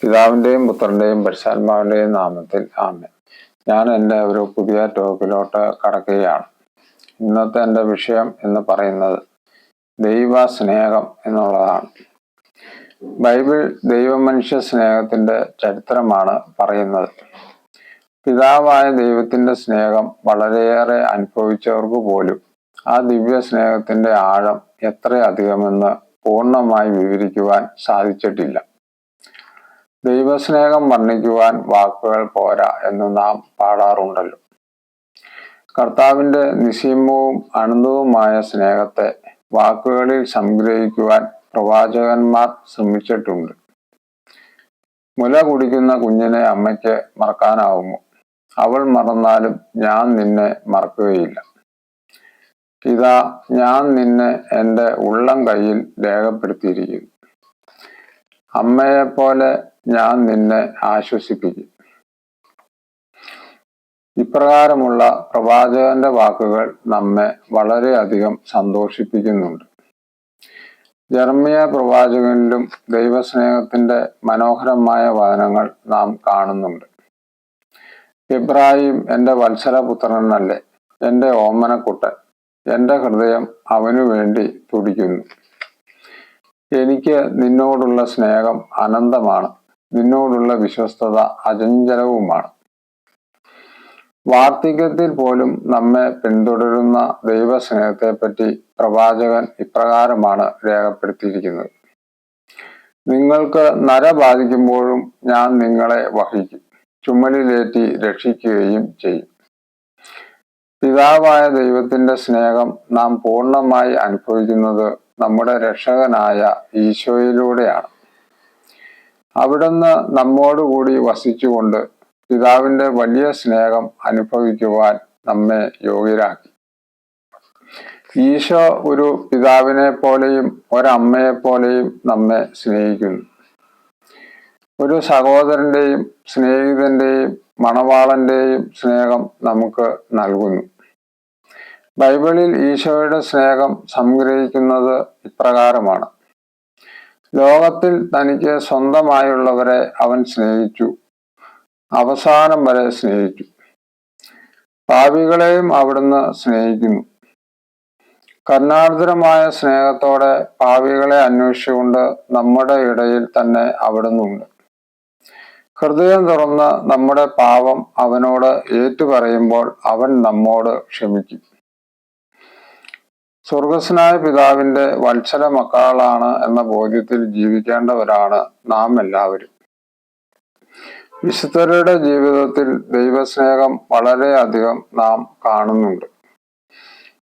പിതാവിന്റെയും പുത്രന്റെയും പരിശാത്മാവിന്റെയും നാമത്തിൽ ആമേൻ. ഞാൻ എന്റെ ഒരു പുതിയ ടോക്കിലോട്ട് കടക്കുകയാണ്. ഇന്നത്തെ എന്റെ വിഷയം എന്ന് പറയുന്നത് ദൈവ സ്നേഹം എന്നുള്ളതാണ്. ബൈബിൾ ദൈവമനുഷ്യ സ്നേഹത്തിന്റെ ചരിത്രമാണ് പറയുന്നത്. പിതാവായ ദൈവത്തിന്റെ സ്നേഹം വളരെയേറെ അനുഭവിച്ചവർക്ക് പോലും ആ ദിവ്യ സ്നേഹത്തിന്റെ ആഴം എത്രയധികമെന്ന് പൂർണമായി വിവരിക്കുവാൻ സാധിച്ചിട്ടില്ല. ദൈവസ്നേഹം വർണിക്കുവാൻ വാക്കുകൾ പോരാ എന്ന് നാം പാടാറുണ്ടല്ലോ. കർത്താവിന്റെ നിസീമവും അണുതവുമായ സ്നേഹത്തെ വാക്കുകളിൽ സംഗ്രഹിക്കുവാൻ പ്രവാചകന്മാർ ശ്രമിച്ചിട്ടുണ്ട്. മുല കുടിക്കുന്ന കുഞ്ഞിനെ അമ്മയ്ക്ക് മറക്കാനാവുമോ? അവൾ മറന്നാലും ഞാൻ നിന്നെ മറക്കുകയില്ല. ഇതാ ഞാൻ നിന്നെ എന്റെ ഉള്ളം കയ്യിൽ രേഖപ്പെടുത്തിയിരിക്കുന്നു. അമ്മയെപ്പോലെ ഞാൻ നിന്നെ ആശ്വസിപ്പിക്കും. ഇപ്രകാരമുള്ള പ്രവാചകന്റെ വാക്കുകൾ നമ്മെ വളരെയധികം സന്തോഷിപ്പിക്കുന്നുണ്ട്. ജർമ്മിയ പ്രവാചകനിലും ദൈവസ്നേഹത്തിന്റെ മനോഹരമായ വചനങ്ങൾ നാം കാണുന്നുണ്ട്. ഇബ്രാഹിം എന്റെ വത്സരപുത്രനല്ലേ എന്റെ ഓമനക്കുട്ടൻ എന്റെ ഹൃദയം അവനു വേണ്ടി തുടിക്കുന്നു. എനിക്ക് നിന്നോടുള്ള സ്നേഹം അനന്തമാണ്. നിന്നോടുള്ള വിശ്വസ്തത അചഞ്ചലവുമാണ്. വാർദ്ധക്യത്തിൽ പോലും നമ്മെ പിന്തുടരുന്ന ദൈവസ്നേഹത്തെപ്പറ്റി പ്രവാചകൻ ഇപ്രകാരമാണ് രേഖപ്പെടുത്തിയിരിക്കുന്നത്. നിങ്ങൾക്ക് നര ബാധിക്കുമ്പോഴും ഞാൻ നിങ്ങളെ വഹിക്കും. ചുമലിലേറ്റി രക്ഷിക്കുകയും ചെയ്യും. പിതാവായ ദൈവത്തിന്റെ സ്നേഹം നാം പൂർണമായി അനുഭവിക്കുന്നത് നമ്മുടെ രക്ഷകനായ ഈശോയിലൂടെയാണ്. അവിടുന്ന് നമ്മോടുകൂടി വസിച്ചുകൊണ്ട് പിതാവിന്റെ വലിയ സ്നേഹം അനുഭവിക്കുവാൻ നമ്മെ യോഗ്യരാക്കി. ഈശോ ഒരു പിതാവിനെ പോലെയും ഒരമ്മയെ പോലെയും നമ്മെ സ്നേഹിക്കുന്നു. ഒരു സഹോദരന്റെയും സ്നേഹിതന്റെയും മണവാളന്റെയും സ്നേഹം നമുക്ക് നൽകുന്നു. ബൈബിളിൽ ഈശോയുടെ സ്നേഹം സംഗ്രഹിക്കുന്നത് ഇപ്രകാരമാണ്. ലോകത്തിൽ തനിക്ക് സ്വന്തമായുള്ളവരെ അവൻ സ്നേഹിച്ചു. അവസാനം വരെ സ്നേഹിച്ചു. പാപികളെയും അവിടുന്ന് സ്നേഹിക്കുന്നു. കരുണാർദ്രമായ സ്നേഹത്തോടെ പാവികളെ അന്വേഷിച്ചുകൊണ്ട് നമ്മുടെ ഇടയിൽ തന്നെ അവിടുന്നുണ്ട്. ഹൃദയം തുറന്ന് നമ്മുടെ പാവം അവനോട് ഏറ്റുപറയുമ്പോൾ അവൻ നമ്മോട് ക്ഷമിക്കും. സ്വർഗസ്നായ പിതാവിന്റെ വത്സര മക്കളാണ് എന്ന ബോധ്യത്തിൽ ജീവിക്കേണ്ടവരാണ് നാം എല്ലാവരും. വിശുദ്ധരുടെ ജീവിതത്തിൽ ദൈവസ്നേഹം വളരെയധികം നാം കാണുന്നുണ്ട്.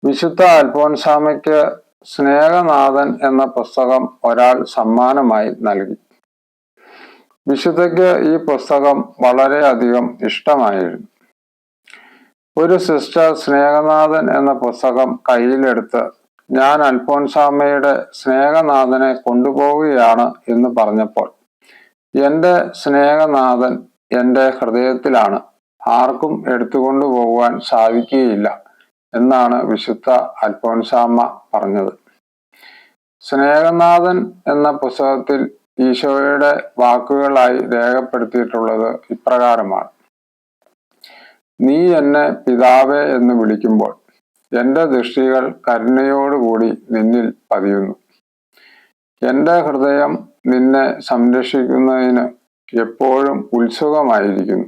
വിശുദ്ധ അൽഫോൻസാമയ്ക്ക് സ്നേഹനാഥൻ എന്ന പുസ്തകം ഒരാൾ സമ്മാനമായി നൽകി. വിശുദ്ധയ്ക്ക് ഈ പുസ്തകം വളരെയധികം ഇഷ്ടമായിരുന്നു. ഒരു സിസ്റ്റർ സ്നേഹനാഥൻ എന്ന പുസ്തകം കയ്യിലെടുത്ത് ഞാൻ അൽഫോൻസാമ്മയുടെ സ്നേഹനാഥനെ കൊണ്ടുപോവുകയാണ് എന്ന് പറഞ്ഞപ്പോൾ എന്റെ സ്നേഹനാഥൻ എന്റെ ഹൃദയത്തിലാണ്. ആർക്കും എടുത്തുകൊണ്ടു പോകുവാൻ സാധിക്കുകയില്ല എന്നാണ് വിശുദ്ധ അൽഫോൻസാമ്മ പറഞ്ഞത്. സ്നേഹനാഥൻ എന്ന പുസ്തകത്തിൽ ഈശോയുടെ വാക്കുകളായി രേഖപ്പെടുത്തിയിട്ടുള്ളത് ഇപ്രകാരമാണ്. നീ എന്നെ പിതാവേ എന്ന് വിളിക്കുമ്പോൾ എന്റെ ദൃഷ്ടികൾ കരുണയോടുകൂടി നിന്നിൽ പതിയുന്നു. എന്റെ ഹൃദയം നിന്നെ സംരക്ഷിക്കുന്നതിന് എപ്പോഴും ഉത്സുകമായിരിക്കുന്നു.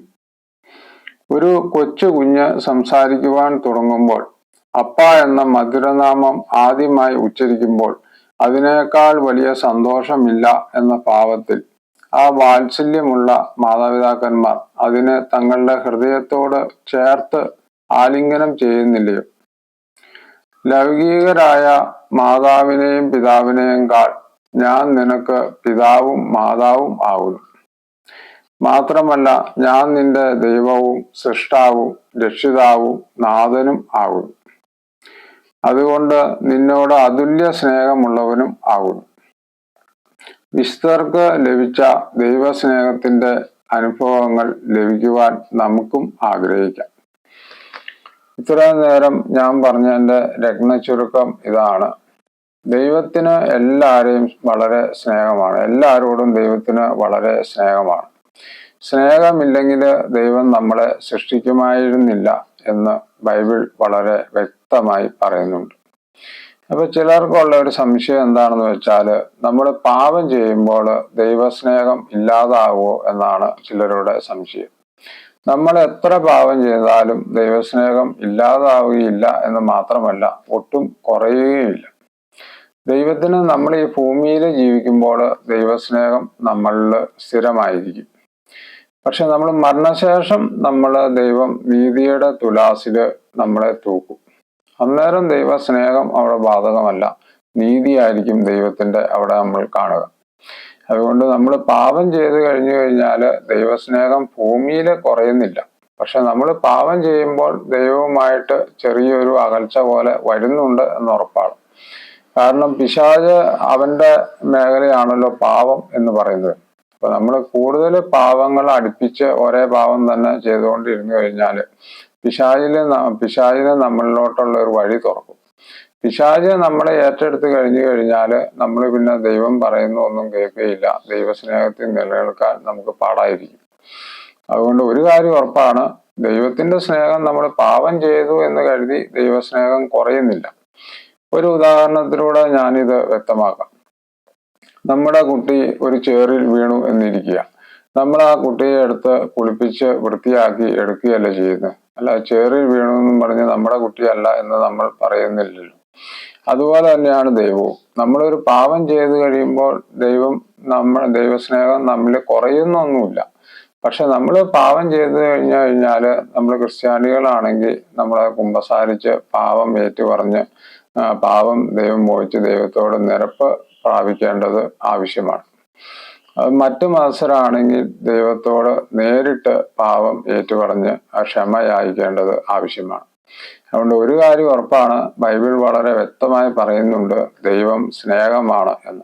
ഒരു കൊച്ചു കുഞ്ഞ് സംസാരിക്കുവാൻ തുടങ്ങുമ്പോൾ അപ്പ എന്ന മധുരനാമം ആദ്യമായി ഉച്ചരിക്കുമ്പോൾ അതിനേക്കാൾ വലിയ സന്തോഷമില്ല എന്ന ഭാവത്തിൽ ആ വാത്സല്യമുള്ള മാതാപിതാക്കന്മാർ അതിനെ തങ്ങളുടെ ഹൃദയത്തോട് ചേർത്ത് ആലിംഗനം ചെയ്യുന്നില്ലയോ? ലൗകികരായ മാതാവിനെയും പിതാവിനെയും കാൾ ഞാൻ നിനക്ക് പിതാവും മാതാവും ആകുന്നു. മാത്രമല്ല ഞാൻ നിന്റെ ദൈവവും സൃഷ്ടാവും രക്ഷിതാവും നാഥനും ആകുന്നു. അതുകൊണ്ട് നിന്നോട് അതുല്യ സ്നേഹമുള്ളവനും ആകുന്നു. വിശുദ്ധർക്ക് ലഭിച്ച ദൈവസ്നേഹത്തിന്റെ അനുഭവങ്ങൾ ലഭിക്കുവാൻ നമുക്കും ആഗ്രഹിക്കാം. ഇത്രയും നേരം ഞാൻ പറഞ്ഞതിന്റെ രത്ന ചുരുക്കം ഇതാണ്. ദൈവത്തിന് എല്ലാവരെയും വളരെ സ്നേഹമാണ്. എല്ലാവരോടും ദൈവത്തിന് വളരെ സ്നേഹമാണ്. സ്നേഹമില്ലെങ്കിൽ ദൈവം നമ്മളെ സൃഷ്ടിക്കുമായിരുന്നില്ല എന്ന് ബൈബിൾ വളരെ വ്യക്തമായി പറയുന്നുണ്ട്. അപ്പൊ ചിലർക്കുള്ള ഒരു സംശയം എന്താണെന്ന് വെച്ചാൽ നമ്മൾ പാപം ചെയ്യുമ്പോൾ ദൈവസ്നേഹം ഇല്ലാതാവോ എന്നാണ് ചിലരുടെ സംശയം. നമ്മൾ എത്ര പാപം ചെയ്താലും ദൈവസ്നേഹം ഇല്ലാതാവുകയില്ല എന്ന് മാത്രമല്ല ഒട്ടും കുറയുകയില്ല. ദൈവത്തിന് നമ്മൾ ഈ ഭൂമിയിൽ ജീവിക്കുമ്പോൾ ദൈവസ്നേഹം നമ്മളിൽ സ്ഥിരമായിരിക്കും. പക്ഷെ നമ്മൾ മരണശേഷം നമ്മൾ ദൈവം നീതിയുടെ തുലാസിൽ നമ്മളെ തൂക്കും. അന്നേരം ദൈവ സ്നേഹം അവിടെ ബാധകമല്ല. നീതിയായിരിക്കും ദൈവത്തിന്റെ അവിടെ നമ്മൾ കാണുക. അതുകൊണ്ട് നമ്മൾ പാപം ചെയ്തു കഴിഞ്ഞു കഴിഞ്ഞാൽ ദൈവസ്നേഹം ഭൂമിയിൽ കുറയുന്നില്ല. പക്ഷെ നമ്മൾ പാപം ചെയ്യുമ്പോൾ ദൈവവുമായിട്ട് ചെറിയൊരു അകൽച്ച പോലെ വരുന്നുണ്ട് എന്ന് ഉറപ്പാണ് കാരണം പിശാജ് അവന്റെ മേഖലയാണല്ലോ പാപം എന്ന് പറയുന്നത്. അപ്പൊ നമ്മൾ കൂടുതൽ പാവങ്ങൾ അടുപ്പിച്ച് ഒരേ പാവം തന്നെ ചെയ്തുകൊണ്ടിരുന്നു കഴിഞ്ഞാൽ പിശാചിൽ പിശാചിനെ നമ്മളിലോട്ടുള്ള ഒരു വഴി തുറക്കും. പിശാജ് നമ്മളെ ഏറ്റെടുത്ത് കഴിഞ്ഞു കഴിഞ്ഞാൽ നമ്മൾ പിന്നെ ദൈവം പറയുന്ന ഒന്നും കേൾക്കുകയില്ല ദൈവസ്നേഹത്തിൽ നിലനിൽക്കാൻ നമുക്ക് പാടായിരിക്കും. അതുകൊണ്ട് ഒരു കാര്യം ഉറപ്പാണ് ദൈവത്തിന്റെ സ്നേഹം നമ്മൾ പാപം ചെയ്തു എന്ന് കരുതി ദൈവസ്നേഹം കുറയുന്നില്ല. ഒരു ഉദാഹരണത്തിലൂടെ ഞാനിത് വ്യക്തമാക്കാം. നമ്മുടെ കുട്ടി ഒരു ചേറിൽ വീണു എന്നിരിക്കുക. നമ്മൾ ആ കുട്ടിയെ എടുത്ത് കുളിപ്പിച്ച് വൃത്തിയാക്കി എടുക്കുകയല്ല ചെയ്യുന്നത്? അല്ല ചേറിൽ വീണു എന്നും പറഞ്ഞ് നമ്മുടെ കുട്ടിയല്ല എന്ന് നമ്മൾ പറയുന്നില്ലല്ലോ. അതുപോലെ തന്നെയാണ് ദൈവവും. നമ്മളൊരു പാപം ചെയ്തു കഴിയുമ്പോൾ ദൈവം നമ്മൾ ദൈവസ്നേഹം നമ്മിൽ കുറയുന്നൊന്നുമില്ല. പക്ഷെ നമ്മൾ പാപം ചെയ്തു കഴിഞ്ഞു കഴിഞ്ഞാൽ നമ്മൾ ക്രിസ്ത്യാനികളാണെങ്കിൽ നമ്മളെ കുമ്പസാരിച്ച് പാപം ഏറ്റു പറഞ്ഞ് പാപം ദൈവം മോഹിച്ച് ദൈവത്തോട് നിരപ്പ് പ്രാപിക്കേണ്ടത് ആവശ്യമാണ്. മറ്റു മത്സരമാണെങ്കിൽ ദൈവത്തോട് നേരിട്ട് പാപം ഏറ്റുപറഞ്ഞ് ക്ഷമ യാചിക്കേണ്ടത് ആവശ്യമാണ്. അതുകൊണ്ട് ഒരു കാര്യം ഉറപ്പാണ് ബൈബിൾ വളരെ വ്യക്തമായി പറയുന്നുണ്ട് ദൈവം സ്നേഹമാണ് എന്ന്.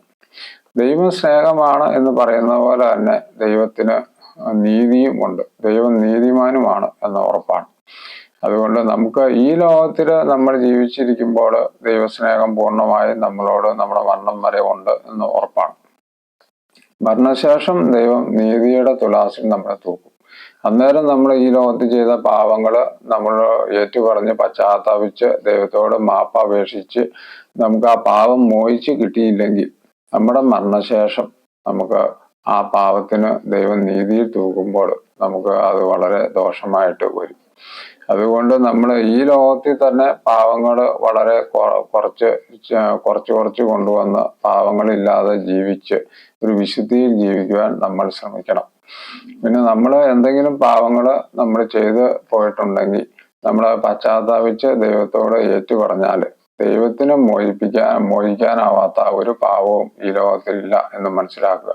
ദൈവം സ്നേഹമാണ് എന്ന് പറയുന്ന പോലെ തന്നെ ദൈവത്തിന് നീതിയും ഉണ്ട്. ദൈവം നീതിമാനുമാണ് എന്ന ഉറപ്പാണ്. അതുകൊണ്ട് നമുക്ക് ഈ ലോകത്തിൽ നമ്മൾ ജീവിച്ചിരിക്കുമ്പോൾ ദൈവസ്നേഹം പൂർണമായും നമ്മളോട് നമ്മുടെ മരണം വരെ ഉണ്ട് എന്ന് ഉറപ്പാണ്. മരണശേഷം ദൈവം നീതിയുടെ തുലാസിൽ നമ്മളെ തൂക്കും. അന്നേരം നമ്മൾ ഈ ലോകത്ത് ചെയ്ത പാവങ്ങൾ നമ്മൾ ഏറ്റുപറഞ്ഞ് പശ്ചാത്താപിച്ച് ദൈവത്തോട് മാപ്പ് അപേക്ഷിച്ച് നമുക്ക് ആ പാവം മോഹിച്ച് കിട്ടിയില്ലെങ്കിൽ നമ്മുടെ മരണശേഷം നമുക്ക് ആ പാവത്തിന് ദൈവം നീതിയിൽ തൂക്കുമ്പോൾ നമുക്ക് അത് വളരെ ദോഷമായിട്ട് വരും. അതുകൊണ്ട് നമ്മൾ ഈ ലോകത്തിൽ തന്നെ പാവങ്ങൾ വളരെ കുറച്ച് കുറച്ച് കുറച്ച് കൊണ്ടുവന്ന് പാവങ്ങളില്ലാതെ ജീവിച്ച് ഒരു വിശുദ്ധിയിൽ ജീവിക്കുവാൻ നമ്മൾ ശ്രമിക്കണം. പിന്നെ നമ്മൾ എന്തെങ്കിലും പാവങ്ങൾ നമ്മൾ ചെയ്ത് പോയിട്ടുണ്ടെങ്കിൽ നമ്മൾ പശ്ചാത്താപിച്ച് ദൈവത്തോട് ഏറ്റു പറഞ്ഞാൽ ദൈവത്തിന് മോചിപ്പിക്കാൻ മോചിക്കാനാവാത്ത ഒരു പാവവും ഈ ലോകത്തിലില്ല എന്ന് മനസ്സിലാക്കുക.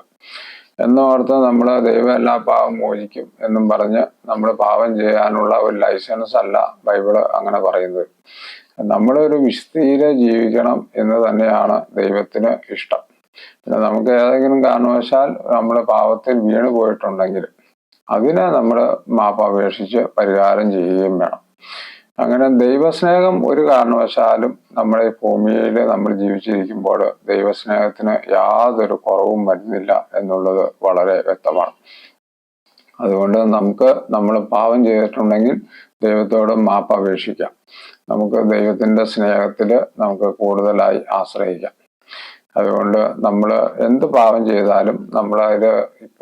എന്നോർത്ത് നമ്മൾ ദൈവം എല്ലാ പാവം മോചിക്കും എന്നും പറഞ്ഞ് നമ്മൾ പാവം ചെയ്യാനുള്ള ഒരു ലൈസൻസ് അല്ല ബൈബിൾ അങ്ങനെ പറയുന്നത്. നമ്മളൊരു വിശുദ്ധിയിലെ ജീവിക്കണം എന്ന് തന്നെയാണ് ദൈവത്തിന് ഇഷ്ടം. പിന്നെ നമുക്ക് ഏതെങ്കിലും കാരണവശാൽ നമ്മൾ പാവത്തിൽ വീണു പോയിട്ടുണ്ടെങ്കിൽ അതിനെ നമ്മൾ മാപ്പപേക്ഷിച്ച് പരിഹാരം ചെയ്യുകയും വേണം. അങ്ങനെ ദൈവസ്നേഹം ഒരു കാരണവശാലും നമ്മുടെ ഭൂമിയിൽ നമ്മൾ ജീവിച്ചിരിക്കുമ്പോൾ ദൈവസ്നേഹത്തിന് യാതൊരു കുറവും വരുന്നില്ല എന്നുള്ളത് വളരെ വ്യക്തമാണ്. അതുകൊണ്ട് നമുക്ക് നമ്മൾ പാവം ചെയ്തിട്ടുണ്ടെങ്കിൽ ദൈവത്തോട് മാപ്പ് അപേക്ഷിക്കാം. നമുക്ക് ദൈവത്തിന്റെ സ്നേഹത്തിൽ നമുക്ക് കൂടുതലായി ആശ്രയിക്കാം. അതുകൊണ്ട് നമ്മൾ എന്ത് പാപം ചെയ്താലും നമ്മൾ അതിൽ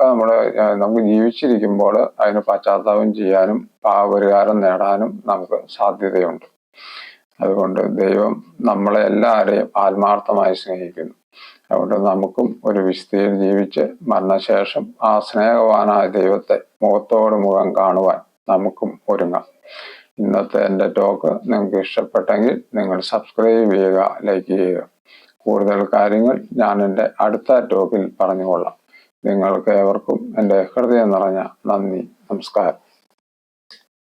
ഇപ്പൊ നമ്മൾ നമുക്ക് ജീവിച്ചിരിക്കുമ്പോൾ അതിന് പശ്ചാത്താപം ചെയ്യാനും പാപപരിഹാരം നേടാനും നമുക്ക് സാധ്യതയുണ്ട്. അതുകൊണ്ട് ദൈവം നമ്മളെ എല്ലാവരെയും ആത്മാർത്ഥമായി സ്നേഹിക്കുന്നു. അതുകൊണ്ട് നമുക്കും ഒരു വിശുദ്ധിയിൽ ജീവിച്ച് മരണശേഷം ആ സ്നേഹവാനായ ദൈവത്തെ മുഖത്തോട് മുഖം കാണുവാൻ നമുക്കും ഒരുങ്ങാം. ഇന്നത്തെ എന്റെ ടോക്ക് നിങ്ങൾക്ക് ഇഷ്ടപ്പെട്ടെങ്കിൽ നിങ്ങൾ സബ്സ്ക്രൈബ് ചെയ്യുക ലൈക്ക് ചെയ്യുക. കൂടുതൽ കാര്യങ്ങൾ ഞാൻ എന്റെ അടുത്ത ടോക്കിൽ പറഞ്ഞുകൊള്ളാം. നിങ്ങൾക്ക് ഏവർക്കും എന്റെ ഹൃദയം നിറഞ്ഞ നന്ദി നമസ്കാരം.